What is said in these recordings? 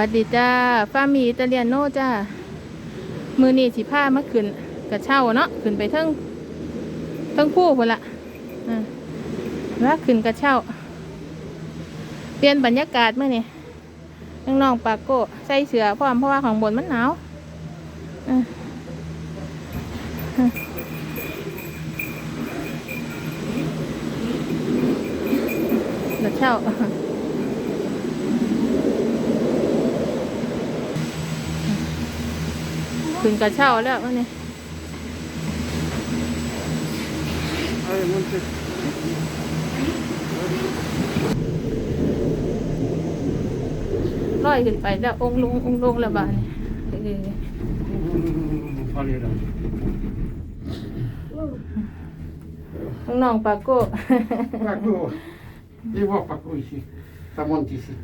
วัสดีจ้าฟามีอิตาเลียนโน่จ้า มือนี่สิผ้ามาขึ้นกระเช่าเนาะขึ้นไปทั้งทั้งผู้คนละอ่าแล้วขึ้นกระเช่า เปลี่ยนบรรยากาศเมื่อนี่น้องๆปากโก้ใส่เสื้อพร้อมเพราะว่าของบนมันหนาวกระเช่า ขึ้น กระเช่าแล้ววะเนี่ยร้อยขึ้นไปแล้วองลงองลงแล้วบานเออ Falera. น้องปากโก้ Paco. E vou Paco ici. Ça monte ici.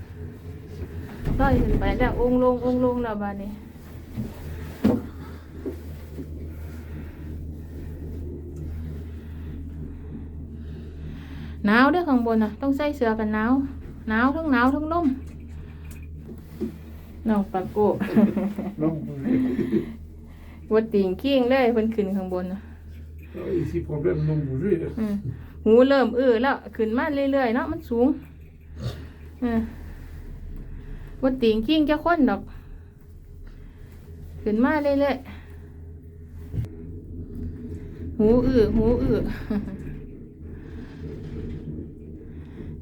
ร้อยขึ้นไปแล้วองลงองลงแล้วบานนี้ หนาวเด้อข้างบนน่ะต้องใส่เสื้อกันหนาวหนาวทั้งหนาวทั้งลมน้องปากโก้ Non, วัดติงกิ้งเลยเพิ่นขึ้นข้างบนน่ะ ici, problème, non bouger. อืมหูเริ่มอื้อแล้วขึ้นมาเรื่อยๆเนาะมันสูงเออว่าติงกิ้งจะค้นดอก ขึ้นมาเรื่อยๆหูอื้อหูอื้อ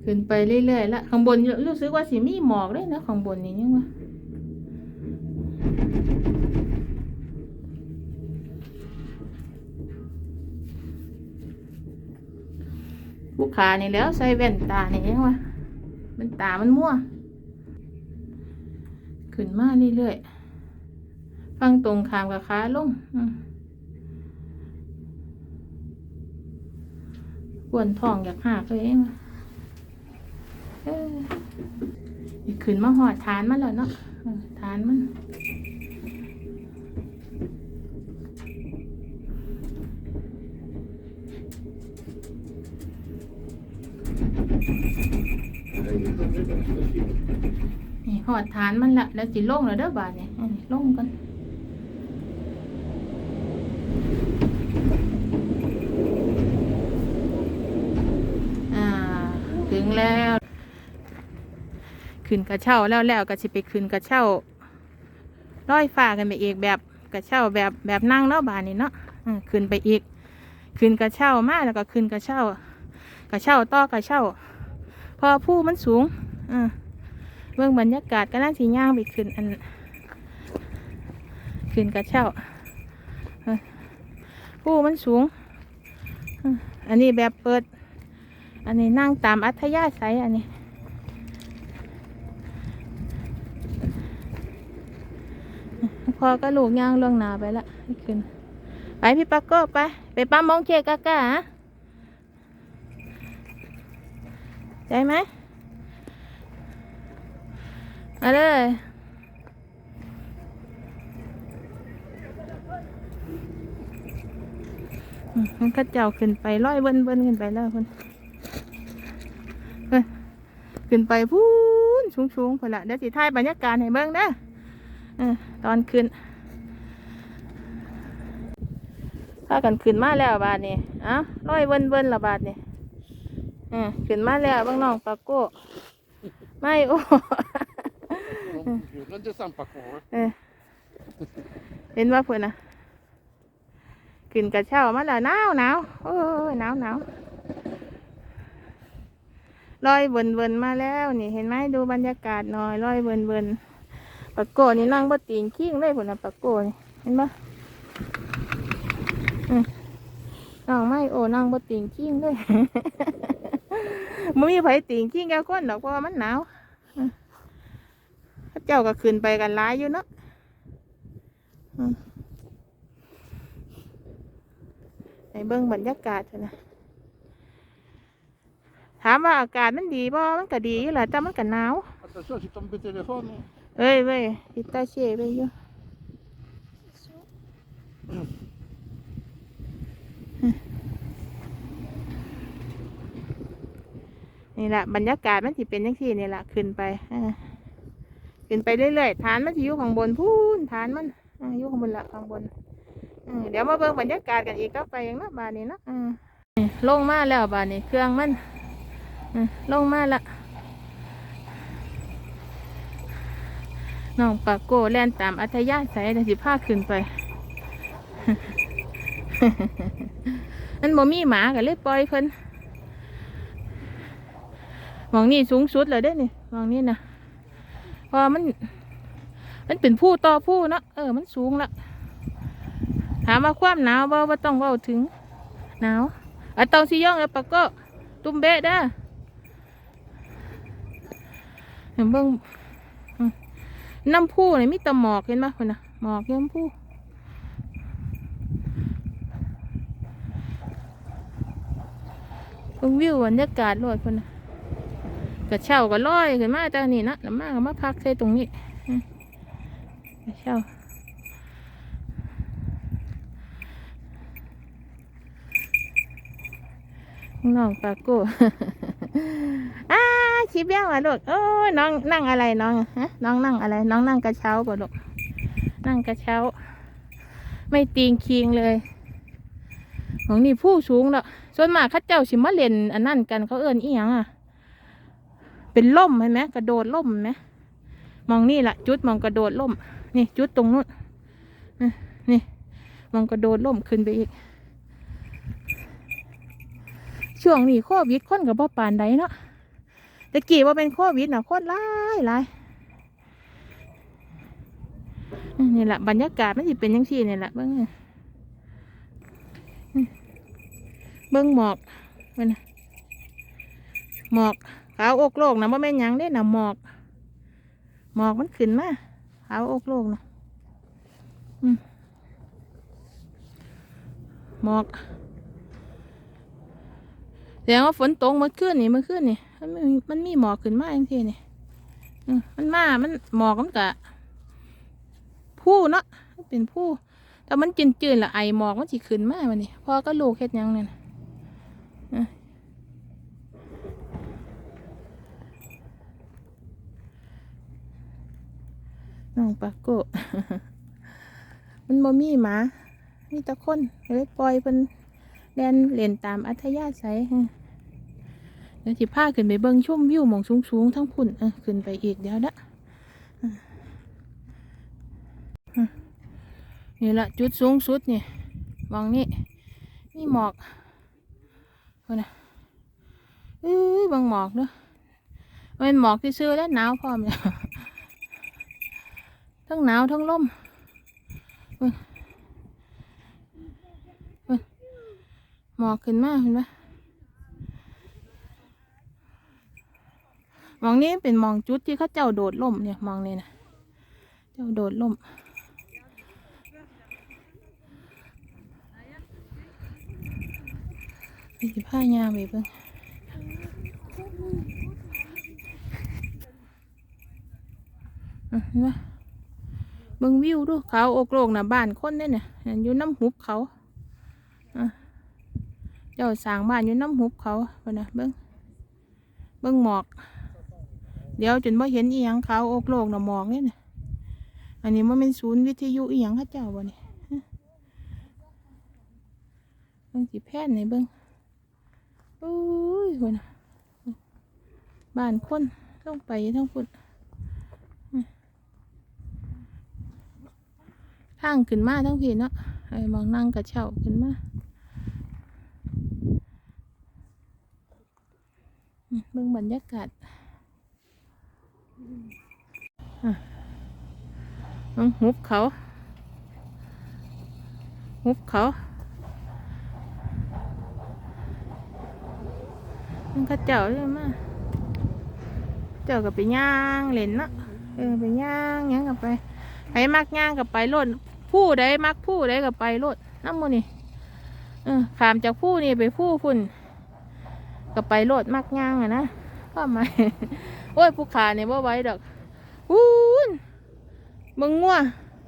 ขึ้นไปเรื่อยๆละข้างบนรู้สึกว่าสิมีหมอกเลยนะข้างบนนี่ยังวะผู้ขานี่แล้วใส่แว่นตานี่ยังวะมันตามันมั่ว ขึ้นมาเรื่อยๆฟังตรงขามกับขาลงอืมปวดท้องอยากหักเลยเองวะเอ้ย ขึ้นมาหอดฐานมันแล้วเนาะเออฐานมันนี่หอดฐานมันละแล้วสิล่งแล้วเด้อบาดเนี่ยอันนี้ลงกันถึงแล้ว ขึ้นกระเช้าแล้วแล้วก็สิไปขึ้นกระเช้าร้อยฟ้ากันไปอีกแบบกระเช้าแบบแบบนั่งเนาะบานนี้เนาะอืมขึ้นไปอีก ขึ้นกระเช้ามาแล้วก็ขึ้นกระเช้ากระเช้าต่อกระเช้า พอผู้มันสูงอ่าเบื้องบรรยากาศก็น่าสีย่างไปขึ้นอันขึ้นกระเช้าผู้มันสูง อันนี้แบบเปิด อันนี้นั่งตามอัธยาศัยอันนี้ พอก็ลูกย่างล่วงนาไปละขึ้นไปพี่ปักโก้ไป ไปปั๊มมองเคกากาฮะใจไหมมาเลยมันก็เจ้าขึ้นไปร้อยเบิ้นเบิ้นขึ้นไปแล้วคนขึ้นไปพูนสูงสูงๆพอละเดี๋ยวสิถ่ายบรรยากาศให้เบิ้งเด้อเออ ตอนขึ้นพากันขึ้นมาแล้วบาทนี่เอ้าร้อยเบิ้นเบิ้นละบาทนี่เออขึ้นมาแล้วเบ้างน้องปากโก้ไม่โอ้ Non descends pas con, hein. เออเห็นว่าเพื่อนนะกินกระเช้ามาแล้วหนาวหนาวโอ้ยหนาวหนาวลอยเวินเวินมาแล้วนี่เห็นไหมดูบรรยากาศหน่อยลอยเวินเวิน ปะโกนี่นั่งบนตีนขี้งเลยพุ่นะปะโกนี่เห็นปะน้องไม่โอ้นั่งบนตีนขี้งเลยมันมีไผตีนขี้งแก้วก้นดอกเพราะว่ามันหนาวพระเจ้าก็ขึ้นไปกันร้ายอยู่เนาะอืมในเบื้องบรรยากาศนะถามว่าอากาศมันดีบ่มันก็ดีอยู่แหละแต่มันก็หนาว เอ้ยเว้ยพิตาเช่ไปอยู่นี่แหละบรรยากาศมันสิเป็นยังที่นี่แหละขึ้นไปขึ้นไปเรื่อยๆฐานมันจะอยู่ข้างบนพูนฐานมันอยู่ข้างบนละข้างบนเดี๋ยวมาเบิ่งบรรยากาศกันอีกก็ไปอย่างนาะบานนี้นะอืมนี่ลงมาแล้วบานนี้เครื่องมันลงมาละ น้องปากโก้แล่นตามอัธยาศัยแต่สิพาขึ้นไป มันบ่มีหมาก็เลยปล่อยเพิ่นมองนี่สูงสุดเลยเด้นี่มองนี่นะเพอมัน มันเป็นผู้ต่อผู้เนาะเออ มันสูงละถามว่าความหนาวบ่าว่าต้องว้าถึงหนาวอะตองสิย่องแล้วปะก็ตุ้มเบะเด้อเห็นเบิ่ง น้ำผู้นี่มีแต่หมอกเห็นไหมคนน่ะหมอกน้ำผู้เบิ่งวิวบรรยากาศโลดคนน่ะกระเช้าก็ลอยขึ้นมาจากนี่นะแล้วมาก็มาพักใส่ตรงนี้กระเช้าน้องปาโก้ คลิปยังวะลูกโอ้ยน้องนั่งอะไรน้องฮะน้องนั่งอะไร น้องนั่งกระเช้าป่ะลูกนั่งกระเช้า ไม่ตีงคิงเลยของนี่ผู้สูงแล้วส่วนมากข้าเจ้าสิมาเล่นอันนั่นกันเขาเอิ้นอีหยังอะ เป็นล่มเห็นไหมกระโดดล่มไหมมองนี่แหละจุดมองกระโดดล่ม นี่จุดตรงนู้นนี่มองกระโดดล่มขึ้นไปอีก ช่วงนี้โควิดคนกับบ่ปานใดเนาะ ต่กี้ว่าเป็นโควิดน่ะคนหลายหลายนี่แหละบรรยากาศมันสิเป็นยังซี่นี่แหละเบิ่งเบิ้งหมอกเบิ่งนหมอกขาวอกโลกนะว่าแม่นยังได้นะหมอกหมอกมันขึ้นมาขาวอกโลกนะหมอกแสดงว่าฝนตกเมื่อคืนนี่เมื่อคืนนี่ มันมีมันมีหมอกขึ้นมาอย่างที่นี่มันมา มันหมอกมันกะผู้เนาะเป็นผู้แต่มันจืดๆละไอหมอกมันสิขึ้นมาวันนี้พ่อก็ลูกเฮ็ดยังเนี่ยน้องปากโกมันบ่มีหมามีต่คนเลยปล่อยเพิ่นแล่นเล่นตามอัธยาศัยฮะ เดี๋ยวสิพาขึ้นไปเบิ่งชมวิวมองสูงๆทั้งพุ่นเออขึ้นไปอีกเดี๋ยวนะนี่ละจุดสูงสุดนี่มองนี่มีหมอกเอานะเอ้ยบางหมอกเนาะเป็นหมอกที่ซื้อแล้วหนาวพร้อมเลยทั้งหนาวทั้งลมหมอกขึ้นมาเห็นไหม มองนี้เป็นมองจุดที่เขาเจ้าโดดล่มเนี่ยมองนี่นะเจ้าโดดล่มมีสิผ้ายางไปเบิ่งอะเห็นปะเบิ่งวิวดูเขาโอกโลกนะบ้านคนเนี่ยเนี่ยอยู่น้ำหุบเขาเจ้าสางบ้านอยู่น้ำหุบเขาไปนะเบิ่งเบิ่งหมอก เดี๋ยวจนว่าเห็นอีหยังเขาโอกโลกนะหมอกเนี่ยนะอันนี้มันเป็นศูนย์วิทยุอีหยังข้าเจ้าบ่เนี่ยเบิ่งสิแพทย์ไหนเบิ่งโอ้ยคนน่ะบ้านคนต้องไปทั้งพุ่นทางขึ้นมาทั้งพี่เนาะไอ้มองนั่งกระเช้าขึ้นมาเบิ่งบรรยากาศ หุบเขาหุบเขามันก็เจ้าเลยมาเจ้ากับไปย่างเล่นเนาะเออไปย่างหยังกับไปไปมักย่างกับไปโลดผู้ใดมักผู้ใดกับไปโลดน้ำมูนี่เออขามจากผู้นี่ไปผู้พุ่นกับไปโลดมักย่างอะนะก็ไม่ โอ้ยผู้ขาเนี่ยว่าไหว้ดอกพูนมึงงัว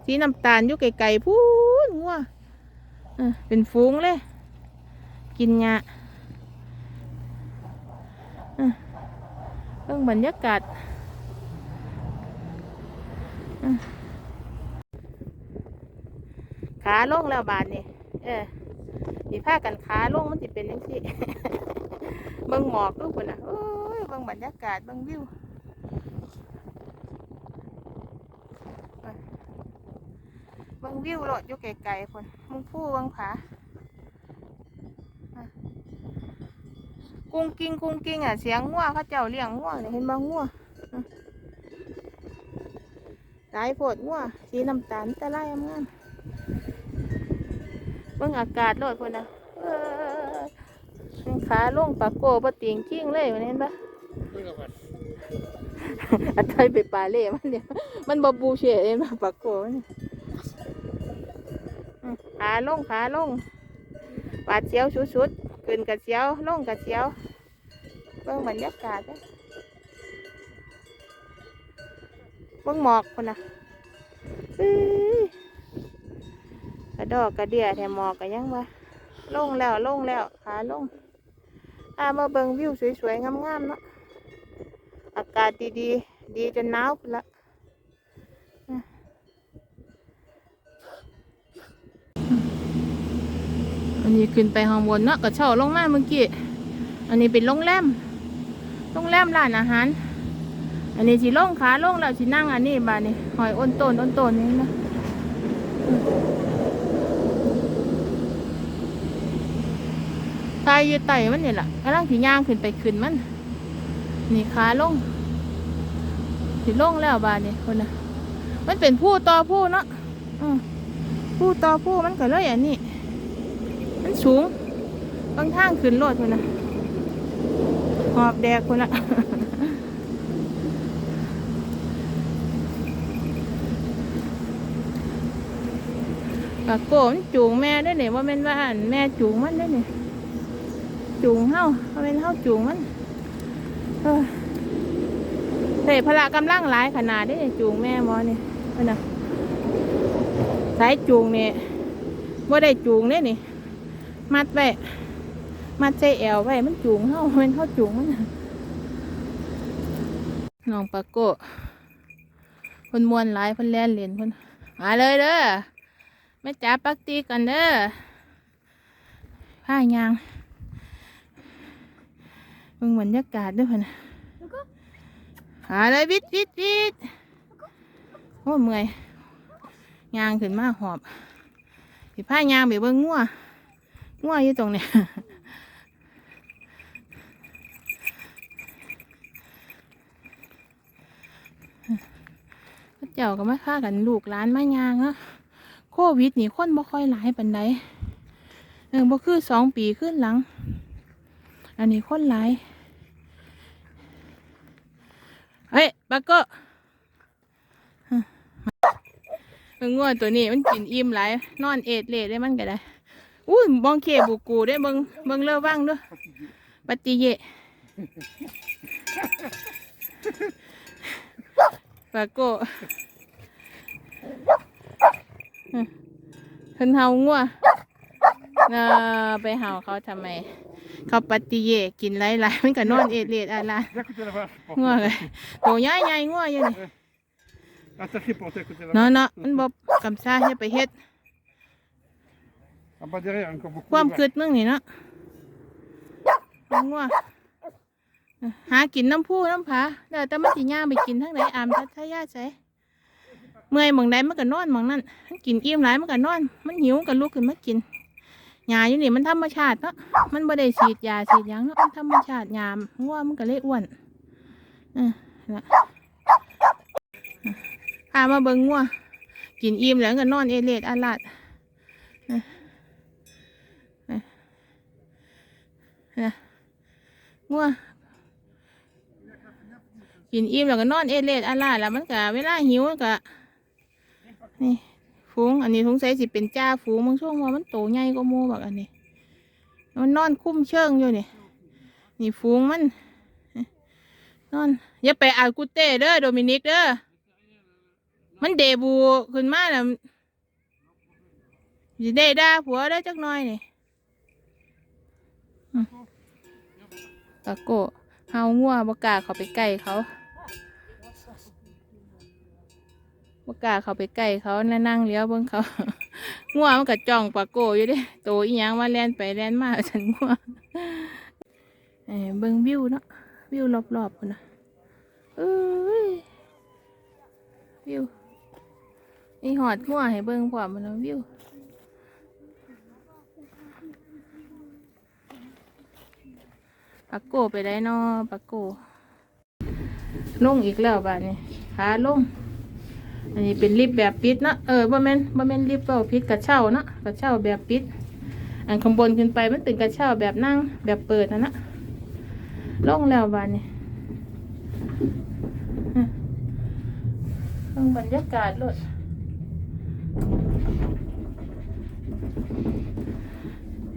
สีน้ำตาลอยู่ไกลๆพูนงัวเป็นฟูงเลย กินหญ้าเรื่องบรรยากาศขาลงแล้วบาดนี่เออสีผ้ากันขาลงมันจะเป็นยังสิเบิ่งหมอกดูกคนน่ะ บิ่งบรรยากาศเบิ่งวิวเบิ่งวิวโลดอยู่ไกลๆคนมึงผู้เบิ่งผากุ้งกิ้งกุ้งกิ้งอะเสียงงัวเขาเจ้าเลี้ยงงัวเห็นบ่งัวอะหลายโพดงัวสีน้ำตาลตะไลงามๆเบิ่งอากาศโลดคนน่ะขาลงปากโกปะติงกิ้งเลยวันนี้เห็นปะ อันไทยไปปลาเล่มันเนี่ย มันบบูเชเองปะปากโกเนี่อืมขาลงขาลงปาดเสียวชุดๆขึ้นกับเสียวลงกับเสียวเบิ่งบรรยากาศเด้อเบิ่งหมอกคนน่ะอือกระดอกกระเดียแถมหมอกกันยังวะลงแล้วลงแล้วขาลงอามาเบิ่งวิวสวยๆงามๆเนาะ อากาศดีๆดีจนหนาวละอันนี้ขึ้นไปข้างบนเนาะก็เช่าลงมาเมื่อกี้ อันนี้เป็นโรงแรม โรงแรมร้านอาหาร อันนี้สิลงขาลงแล้วสินั่งอันนี้บาดนี่หอยอ้นต้นอ้นต้นนี่นะตายอยู่ไตมันนี่แหละกำลังถีย่างขึ้นไปขึ้นมัน นี่ขาลงสิลงแล้วบาดนี่คนนะมันเป็นผู้ต่อผู้เนาะอืมผู้ต่อผู้มันก็เลยอันนี้มันสูงบางทางขึ้นโลดคนนะหอบแดกคนนะกะโกมันจูงแม่ได้เนี่ยว่าแม่นว่านแม่จูงมันได้เนี่ยจูงเฮาเขาเป็นเฮาจูงมัน เฮ้ยพละกำลังหลายขนาดนี้จูงแม่มอนี่เพิ่นนะสายจูงเนี่ยว่าได้จูงเนี่ยนี่ มัดไว้มัดใจแอวไว้มันจูงเฮาเป็นเฮาจูงมันน่ะน้องปากโกะเพิ่นมวนหลายเพิ่นแล่นเล่นเพิ่นมาเลยเด้อแม่จ๋าปักตีกันเด้อผ้ายาง บิ่งบรรยากาศด้วยพะนะหาเลยวิดวิดวิดโอ้เมื่อยยางขึ้นมาหอบสิผ้ายางไปเบิ่งงัวงัวอยู่ตรงเนี้ยเขาเจ้าก็มาฆ่ากันลูกหลานมายางเนาะโควิดนี่คนบ่ค่อยหลายปันใดเออบ่คือสองปีขึ้นหลัง อันนี้คนหลาย เฮ้ยบักก็เอองัวตัวนี้มันกินอิ่มหลายนอนเอ็ดเละได้มันก็ได้อุ้ยบองเคบุกูได้เบิงเบิงเลิกว่างด้วยปฏิเยะปากโกะเพิ่นเฮางัว เออไปเฮาเขาทำไม เขาปฏิเยะกินหลายๆมันก็นอนเอ็ดเละอะไร Écoutez là-bas. งัวเลยตัวใหญ่ใหญ่งัวอยู่นี่เนาะเนาะมันบอกกำซาให้ไปเฮ็ดความคืดมึงนี่เนาะงัวหากินน้ำผู้น้ำผาเดี๋ยวแต่มันสิย่างไปกินทั้งไหนอามทัทยาใส่เมื่อยมองใดมันก็นอนมองนั้นมันกินอิ่มหลายมันก็นอน มันหิวก็ลุกขึ้นมากิน หญ้าอยู่นี่มันธรรมชาติเนาะมันบ่ได้ฉีดยาฉีดหยังเนาะมันธรรมชาติหญ้างัวมันก็เลยอ้วนเออนะพามาเบิ่งงัวกินอิ่มแล้วก็นอนเอเลดอาลาดนะงัวกินอิ่มแล้วก็นอนเอเลดอะไรแล้วมันก็เวลาหิวมันก็นี่ ฝูงอันนี้สงสัยสิเป็นจ้าฝูงบางช่วงว่ามันโตใหญ่ก็โมบักอันนี้ มันนอนคุ้มเชิงอยู่นี่นี่ฝูงมันนอนอย่าไปอากูเต้เด้อโดมินิกเด้อมันเดบูขึ้นมาแล้วสิได้ด่าผัวได้จักหน่อยนี่ตะโกเฮางัวบกาเขาไปใกล้เขา บ่กล้าเข้าไปใกล้เขาแล้วนั่งเลี้ยวเบิ่งเขางัวมันก็จ้องปลาโกอยู่เด้โตอีหยังว่าแล่นไปแล่นมาฉันงัวเอ้ยเบิ่งวิวเนาะวิวรอบๆพุ่นน่ะเอ้ยวิวนี่หอดงัวให้เบิ่งพร้อมมันนะวิวปากโกไปได้เนอปากโกลงอีกแล้วบ้านนี้ขาลง อันนี้เป็นลิฟต์แบบปิดนะเออบ่แม่นบ่แม่นลิฟต์เปล่าปิดกระเช้าเนะกระเช้าแบบปิด อันข้างบนขึ้นไปมันเป็นกระเช้าแบบนั่งแบบเปิดนะนะลงแล้วบานนี้อะเบิ่งบรรยากาศรถ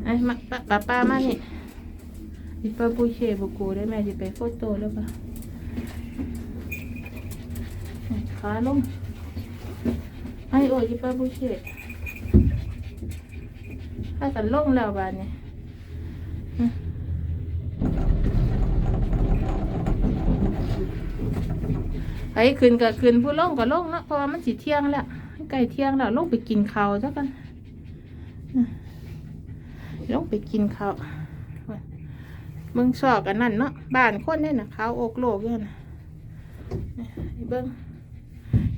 ไอ้มาป้าป้าป้ามานี่ Il pas bouger beaucoup, là, mais j'ai pas photo là-bas. ขาลงไอ้โอ้ยป้าบุเชตถ้ากันลงแล้วบานนี้ไอ้ขึ้นก็ขึ้นผู้ลง ก็ลงเนาะเพราะว่ามันสิเที่ยงแล้วใกล้เที่ยงแล้วลงไปกินข้าวซะกันอืมลงไปกินข้าวมึงสอกกันนั่นเนาะบ้านคนนี่นะเขาวอกโลกอยู่นะนี่ให้เบิ้ง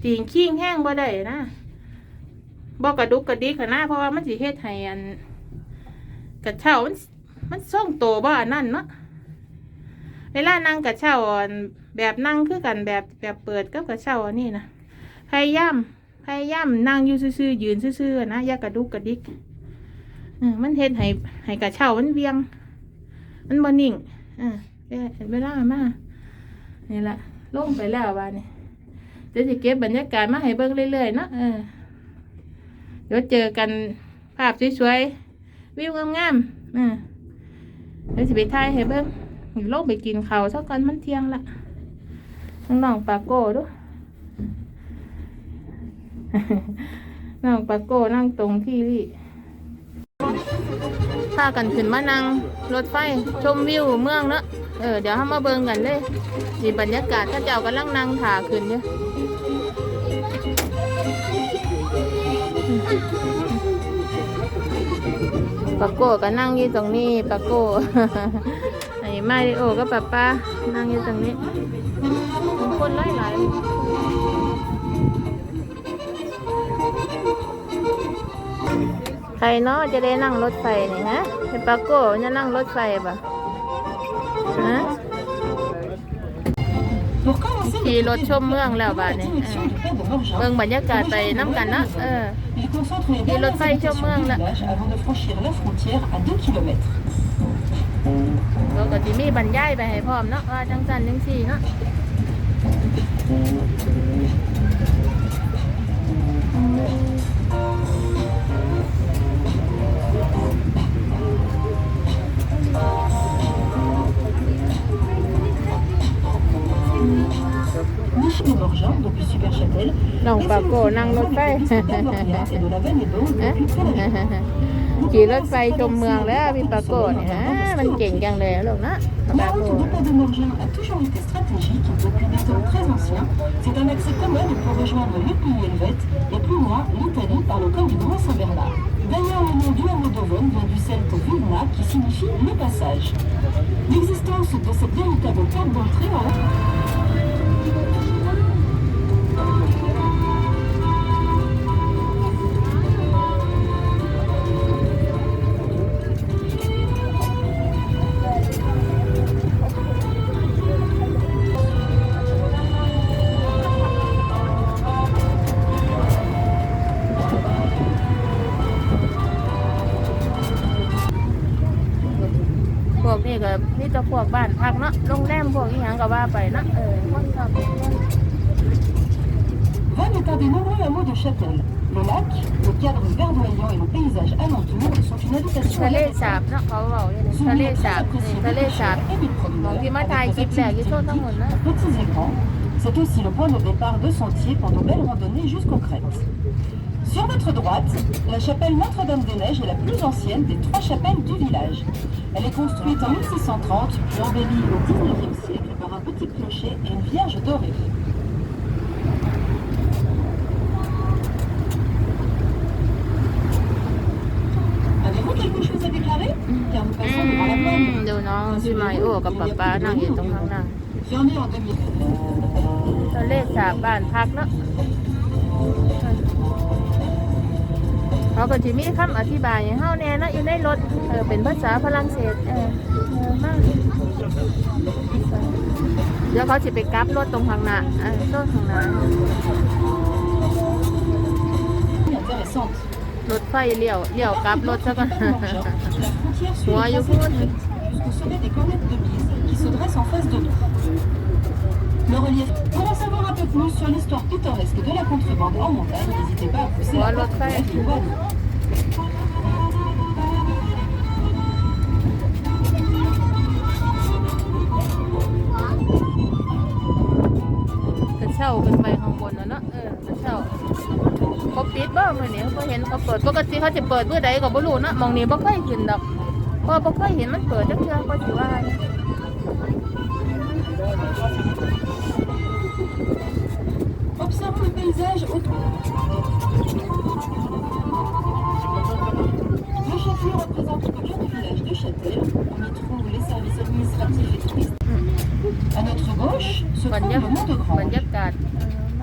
ตีงขี้งแห้งบ่ได้นะ บ่กระดุกกระดิกขนาดเพราะว่ามันสิเฮ็ดให้อันกระเช้ามันมันส่งโตบ่อันนั่นเนาะเวลานั่งกระเช้าอันแบบนั่งคือกันแบบแบบเปิดกับกระเช้าอันนี้นะพยายามพยายามนั่งอยู่ซื่อๆยืนซื่อๆนะอย่ากระดุกกระดิกออมันเฮ็ดให้ให้กระเช้ามันเวียง มันบอนิ่งอ่าเวลามานี่แหละลงไปแล้ววานนี้เดี๋ยวจะเก็บบรรยากาศมาให้เบิ่งเรื่อยๆเนาะเออ เดี๋ยวเจอกันภาพสวยๆ วิวงามๆอ่าเดี๋ยวจะไปถ่ายให้เบิ่งลงไปกินข้าวสักกันมันเที่ยงละน้องปาโก้ดูน้องปาโก้นั่งตรงที่นี่พากันขึ้นมานั่งรถไฟชมวิวเมืองเนอะเออเดี๋ยวเรามาเบิ่งกันเลยนี่บรรยากาศถ้าเจ้ากำลังนั่งถ่าขึ้นเนี่ย ปาโก้ก็นั่งอยู่ตรงนี้ปาโก้ไอ้มาริโอก็ป้าป้านั่งอยู่ตรงนี้ คนหลายหลายใครเนาะจะได้นั่งรถไฟนี่ฮะเป็นปาโก้จะนั่งรถไฟปะฮะขี่รถชมเมืองแล้วบ้านนี้เบิ่งบรรยากาศไปน้ำกันนะเออ il concentre les Et dernières l'autre faille indications sur moi, du là. village avant de franchir la frontière à 2 km. เราก็สิมีบรรยายไปให้พร้อมเนาะว่าจังสันจังสี่เนาะ ถไฟ et de la Vanne-et-Beau ฮะ depuis Pélagie. ขี่รถไฟชมเมืองแล้วพี่ปาโก้เนี่ยฮะมันเก่งจังเลยลูกเนาะปา La โก้ route du pas de Morgin a toujours été stratégique depuis des temps très anciens. C'est un accès commode pour rejoindre le pays helvète et plus loin l'Italie par le col du Grand Saint-Bernard. D'ailleurs, le nom du hameau d'Auvonne vient du celte Vilna qui signifie le passage. L'existence de cette véritable porte d'entrée en พวกบ้านพักเนาะโรงแรมพวกนี้ยังก็ว่าไปเนาะเออคนชอบ Vannes est un des nombreux hameaux de Châtel. Le lac, le cadre verdoyant et le paysage alentour sont une invitation ทะ à เล la สาบเนาะเขาบอกเลยทะเลสาบนี่ทะเลสาบ et des มอง promeneurs. ที่มาถ่ายคลิปแรกที่โซนทั้งหมดนะ Petits écrans, c'est aussi le point de départ de sentiers pour de belles randonnées jusqu'aux crêtes. Sur votre droite, la chapelle Notre-Dame-des-Neiges est la plus ancienne des trois chapelles du village. Elle est construite en 1630, puis embellie au XIXe siècle par un petit clocher et une vierge dorée. Avez-vous quelque chose à déclarer? Car nous passons devant la plaine. Mm, non, non, je m'en ai oh, papa, non, il est en train de. Fermé en 2000. เขาก็จะมีคำอธิบายให้เฮาแน่นะอยู่ในรถเออเป็นภาษาฝรั่งเศสเออเออมากเดี๋ยวเขาจะไปกลับรถตรงข้างหน้าเออต้นข้างหน้ารถไฟเลี้ยวเลี้ยวกลับรถซะก่อน La frontière suit Ouais, le you Le relief. Pour en savoir un peu plus sur l'histoire pittoresque de la contrebande en montagne, n'hésitez pas à pousser Ouais, la l'autre porte fait. ouverte du voile. กระเช่าขึ้นไปข้างบนนะเนาะเออกระเช่าเขาปิดบ่เมื่อนี้เขาเห็นเขาเปิดปกติเขาจะเปิดเมื่อใดก็บ่รู้เนาะหมองนี้บ่เคยขึ้นดอกเพราะบ่เคยเห็นมันเปิดจักเทื่อก็สิว่า Observons le paysage autour. Le château représente le cœur du village de Châtel. On y trouve les services administratifs et touristes. À notre gauche se บรร trouve ยา le mont de บร Grange. รยากาศ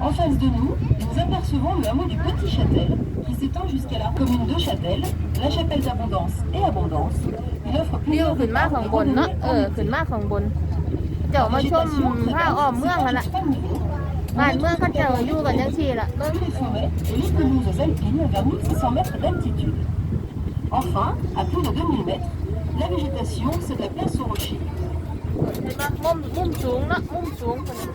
En face de nous, nous apercevons le hameau du Petit Châtel, qui s'étend jusqu'à la commune de Châtel, la chapelle d'Abondance et Abondance. Il offre วิว plusieurs ขึ้นมา étages ข้าง et บนเนาะ renommées เออ ขึ้นมาข้างบน เจ้ามาชม Végétation très ผ้า basse, อ้อมเมืองหั่น s'étend ล่ะ jusqu'à niveau. บ้าน On เมือง เขา retrouve เจ้าอยู่กันจังซี่ล่ะเบิ่ง les forêts et les pelouses alpines vers 1600 mètres d'altitude. Enfin, à plus de 2000 mètres, la végétation se déplace au rocher. เห็นปะมุมมุมสูงเนาะมุมสูงคนน่ะ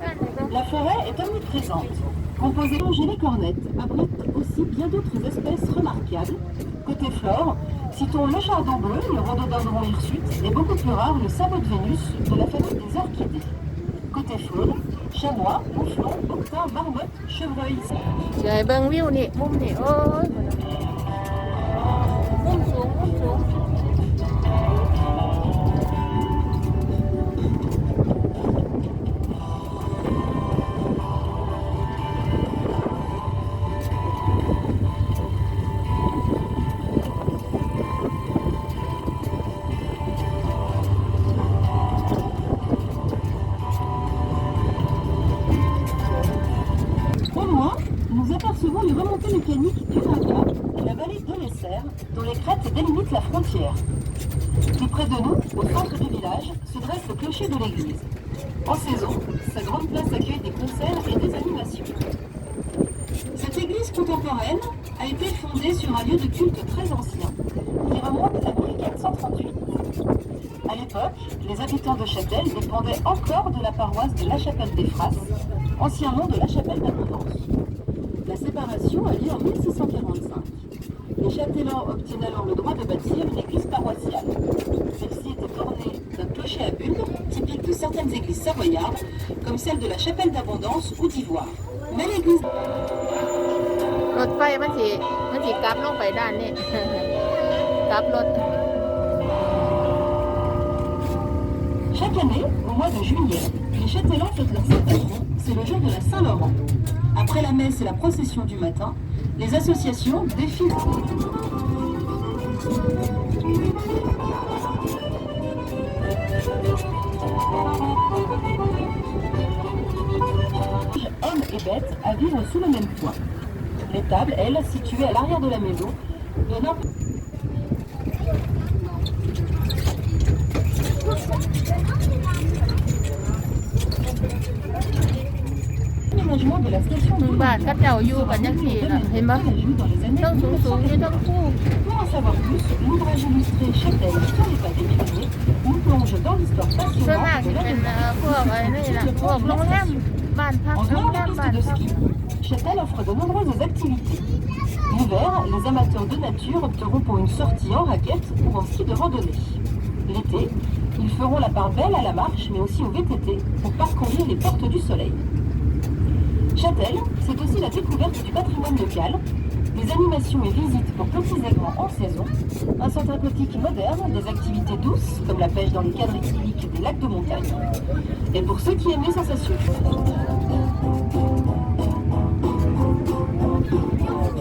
บ้านไหนเบิ่ง La forêt est omniprésente. Composée et les cornettes abrite aussi bien d'autres espèces remarquables. Côté flore, citons le chardon bleu, le rhododendron hirsute et beaucoup plus rare le sabot de Vénus de la famille des orchidées. Côté faune, chamois, mouflon, octin, marmotte, chevreuil. เดี๋ยวให้เบิ่งวิวนี่มุม a été fondée sur un lieu de culte très ancien, qui remonte à 1438. À l'époque, les habitants de Châtel dépendaient encore de la paroisse de la Chapelle des Frasses, ancien nom de la Chapelle d'Abondance. La séparation a lieu en 1645. Les châtelains obtiennent alors le droit de bâtir une église paroissiale. Celle-ci était ornée d'un clocher à bulbe, typique de certaines églises savoyardes, comme celle de la Chapelle d'Abondance ou d'Ivoire. Mais l'église ร ถไฟมันสิมันสิกลับลงไปด้านนี้ กลับรถ Chaque année, au mois de juillet, les châtelains fêtent leur saint patron, c'est le jour de la Saint-Laurent. Après la messe et la procession du matin, les associations défilent. Hommes et bêtes à vivre sous le même toit. L'étable, elle, située à l'arrière de la maison, donne un de la station de Pour en savoir plus, l'ouvrage illustré Châtel sur nous plonge dans l'histoire passionnante de ski, Châtel offre de nombreuses activités. L'hiver, les amateurs de nature opteront pour une sortie en raquette ou en ski de randonnée. L'été, ils feront la part belle à la marche, mais aussi au VTT pour parcourir les portes du soleil. Châtel, c'est aussi la découverte du patrimoine local, des animations et visites pour petits et grands en saison, un centre aquatique moderne, des activités douces comme la pêche dans les cadres idylliques des lacs de montagne. Et pour ceux qui aiment les sensations. Oh,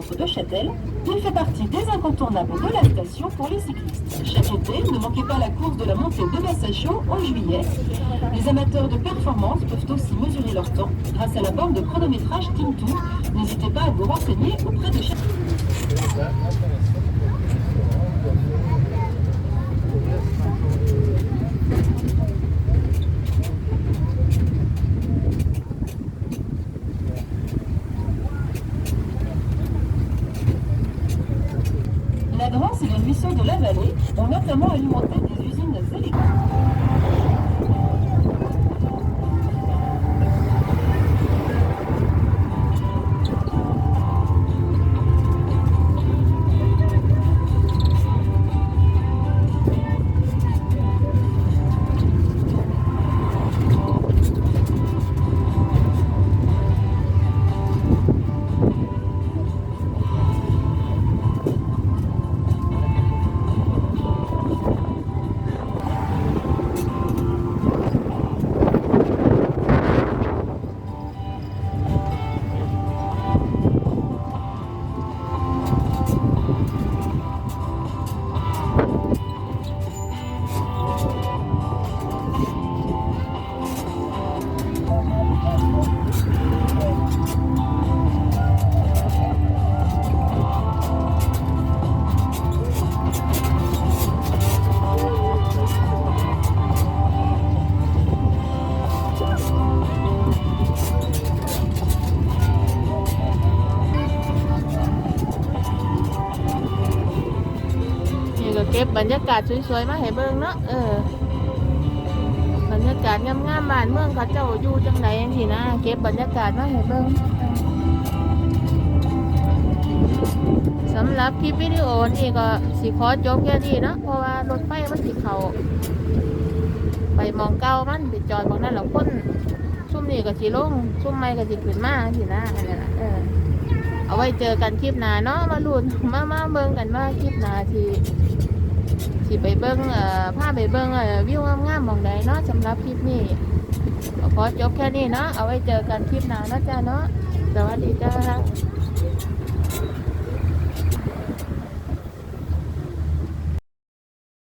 de Châtel, il fait partie des incontournables de la station pour les cyclistes. Chaque été, ne manquez pas la course de la montée de Massachio en juillet. Les amateurs de performance peuvent aussi mesurer leur temps grâce à la borne de chronométrage Team Tour. N'hésitez pas à vous renseigner auprès de chaque... บรรยากาศสวยๆมาให้เบิ่งเนาะเออบรรยากาศงามๆบ้านเมืองเขาเจ้าอยู่จังไดจังซี่นะเก็บบรรยากาศมาให้เบิ่งสำหรับคลิปวิดีโอนี่ก็สิขอจบแค่นี้เนาะเพราะว่ารถไฟมันสิเขาไปมองเก่ามันไปจอดบางนั้นแล้วคนซุ่มนี่ก็สิลงซุ่มใหม่ก็สิขึ้นมาสินะอันนั้นะเออเอาไว้เจอกันคลิปหน้าเนาะมาลุ้นมามาเบิ่งกันว่าคลิปหน้าที่ ไปเบิ้งเอ่อพาไปเบิ้งเอ่อวิวงามๆมองใดเนาะสำหรับคลิปนี้ขอจบแค่นี้เนาะเอาไว้เจอกันคลิปหน้าเนาะจ้าเนาะสวัสดีจ้า